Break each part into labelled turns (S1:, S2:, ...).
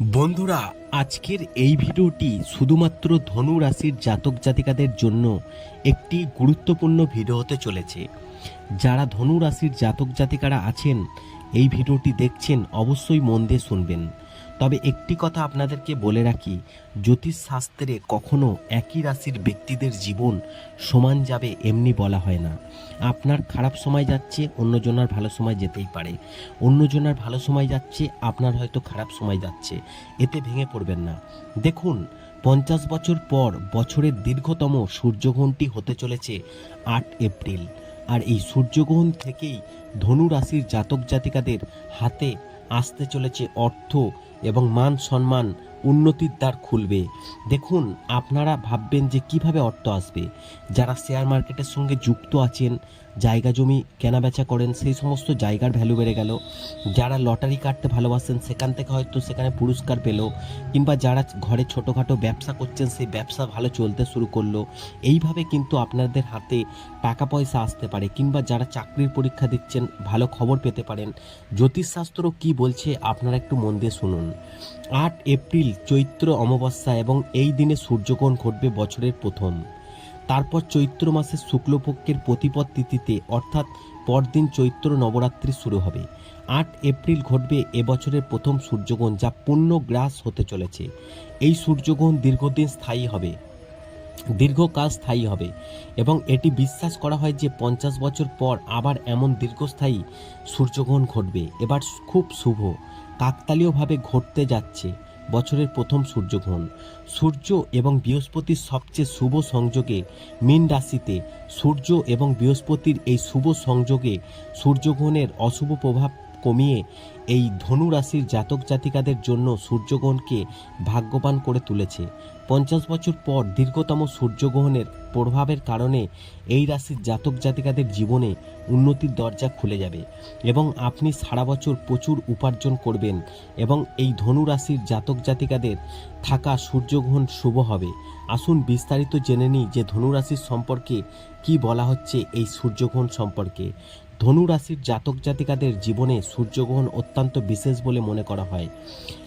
S1: বন্ধুরা, আজকের এই ভিডিওটি শুধুমাত্র ধনু রাশির জাতক জাতিকাদের জন্য একটি গুরুত্বপূর্ণ ভিডিও হতে চলেছে। যারা ধনু রাশির জাতক জাতিকারা আছেন, এই ভিডিওটি দেখছেন, অবশ্যই মন দিয়ে শুনবেন। তবে একটি কথা আপনাদেরকে বলে রাখি জ্যোতিষ শাস্ত্রে কখনো একই রাশির ব্যক্তিদের জীবন সমান যাবে এমনি বলা হয় না। আপনার খারাপ সময় যাচ্ছে, অন্যজনের ভালো সময় যেতেই পারে। অন্যজনের ভালো সময় যাচ্ছে, আপনার হয়তো খারাপ সময় যাচ্ছে। এতে ভেঙে পড়বেন না। দেখুন, পঞ্চাশ বছর পর বছরের দীর্ঘতম সূর্যগ্রহণটি হতে চলেছে আট এপ্রিল। আর এই সূর্যগ্রহণ থেকেই ধনু রাশির জাতক জাতিকাদের হাতে আসতে চলেছে অর্থ এবং মান সম্মান উন্নতির দ্বার খুলবে। দেখুন, আপনারা ভাববেন যে কীভাবে অর্থ আসবে। যারা শেয়ার মার্কেটের সঙ্গে যুক্ত আছেন, জায়গা জমি কেনাবেচা করেন, সেই সমস্ত জায়গার ভ্যালু বেড়ে গেল। যারা লটারি কাটতে ভালোবাসেন, সেখান থেকে হয়তো সেখানে পুরস্কার পেল। কিংবা যারা ঘরে ছোটোখাটো ব্যবসা করছেন, সেই ব্যবসা ভালো চলতে শুরু করল। এইভাবে কিন্তু আপনাদের হাতে টাকা পয়সা আসতে পারে। কিংবা যারা চাকরির পরীক্ষা দিচ্ছেন, ভালো খবর পেতে পারেন। জ্যোতিষশাস্ত্র কি বলছে, আপনারা একটু মন দিয়ে শুনুন। আট এপ্রিল চৈত্র অমাবস্যা এবং এই দিনে সূর্যগ্রহণ ঘটবে বছরের প্রথম। তারপর চৈত্র মাসের শুক্লপক্ষের প্রতিপদ তিথিতে, অর্থাৎ পরদিন চৈত্র নবরাত্রি শুরু হবে। আট এপ্রিল ঘটবে এবছরের প্রথম সূর্যগ্রহণ যা পূর্ণ গ্রাস হতে চলেছে। এই সূর্যগ্রহণ দীর্ঘদিন স্থায়ী হবে। দীর্ঘকাল স্থায়ী হবে এবং এটি বিশ্বাস করা হয় যে পঞ্চাশ বছর পর আবার এমন দীর্ঘস্থায়ী সূর্যগ্রহণ ঘটবে। এবার খুব শুভ, কাকতালীয়ভাবে ঘটতে যাচ্ছে। বছরের প্রথম সূর্যগ্রহণ। সূর্য এবং বৃহস্পতির সবচেয়ে শুভ সংযোগে মীন রাশিতে সূর্য এবং বৃহস্পতির এই শুভ সংযোগে সূর্যগ্রহণের অশুভ প্রভাব কমিয়ে এই ধনু রাশির জাতক জাতিকাদের জন্য সূর্যগ্রহণকে ভাগ্যবান করে তুলেছে। পঞ্চাশ বছর পর দীর্ঘতম সূর্যগ্রহণের প্রভাবের কারণে এই রাশির জাতক জাতিকাদের জীবনে উন্নতির দরজা খুলে যাবে এবং আপনি সারা বছর প্রচুর উপার্জন করবেন এবং এই ধনু রাশির জাতক জাতিকাদের থাকা সূর্যগ্রহণ শুভ হবে। আসুন বিস্তারিত জেনে নিই যে ধনু রাশির সম্পর্কে কি বলা হচ্ছে এই সূর্যগ্রহণ সম্পর্কে। ধনু রাশির জাতক জাতিকাদের জীবনে সূর্যগ্রহণ অত্যন্ত বিশেষ বলে মনে করা হয়।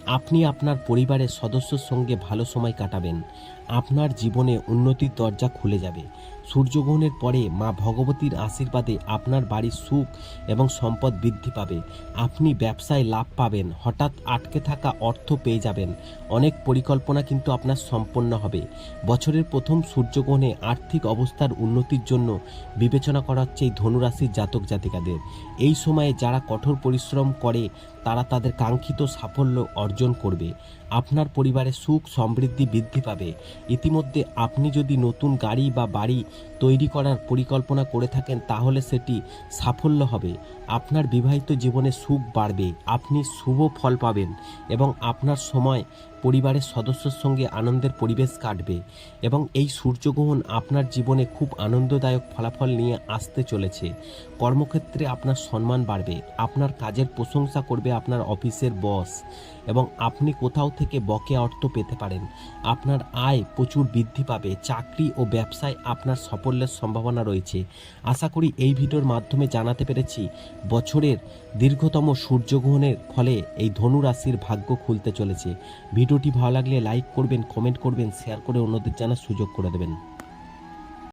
S1: আপনি আপনার পরিবারের সদস্যর সঙ্গে ভালো সময় কাটাবেন। আপনার জীবনে উন্নতির দরজা খুলে যাবে। সূর্যগ্রহণের পরে মা ভগবতীর আশীর্বাদে আপনার বাড়ির সুখ এবং সম্পদ বৃদ্ধি পাবে। আপনি ব্যবসায় লাভ পাবেন, হঠাৎ আটকে থাকা অর্থ পেয়ে যাবেন। অনেক পরিকল্পনা কিন্তু আপনার সম্পন্ন হবে। বছরের প্রথম সূর্যগ্রহণে আর্থিক অবস্থার উন্নতির জন্য বিবেচনা করা হচ্ছে এই ধনুরাশির জাতক জাতিকাদের এই সময়ে যারা কঠোর পরিশ্রম করে তারা তাদের কাঙ্ক্ষিত সাফল্য অর্জন করবে, আপনার পরিবারে সুখ সমৃদ্ধি বৃদ্ধি পাবে। ইতিমধ্যে আপনি যদি নতুন গাড়ি বা বাড়ি তৈরি করার পরিকল্পনা করে থাকেন, তাহলে সেটি সাফল্য হবে। আপনার বিবাহিত জীবনে সুখ বাড়বে, আপনি শুভ ফল পাবেন এবং আপনার সময় পরিবারের সদস্যর সঙ্গে আনন্দের পরিবেশ কাটবে এবং এই সূর্যগ্রহণ আপনার জীবনে খুব আনন্দদায়ক ফলাফল নিয়ে আসতে চলেছে। কর্মক্ষেত্রে আপনার সম্মান বাড়বে, আপনার কাজের প্রশংসা করবে আপনার অফিসের বস। এবং আপনি কোথাও থেকে বকেয়া অর্থ পেতে পারেন। আপনার আয় প্রচুর বৃদ্ধি পাবে। চাকরি ও ব্যবসায় আপনার সাফল্যের সম্ভাবনা রয়েছে। আশা করি এই ভিডিওর মাধ্যমে জানাতে পেরেছি, বছরের দীর্ঘতম সূর্যগ্রহণের ফলে এই ধনু রাশির ভাগ্য খুলতে চলেছে। ভিডিওটি ভালো লাগলে লাইক করবেন, কমেন্ট করবেন, শেয়ার করে অন্যদের জানার সুযোগ করে দেবেন।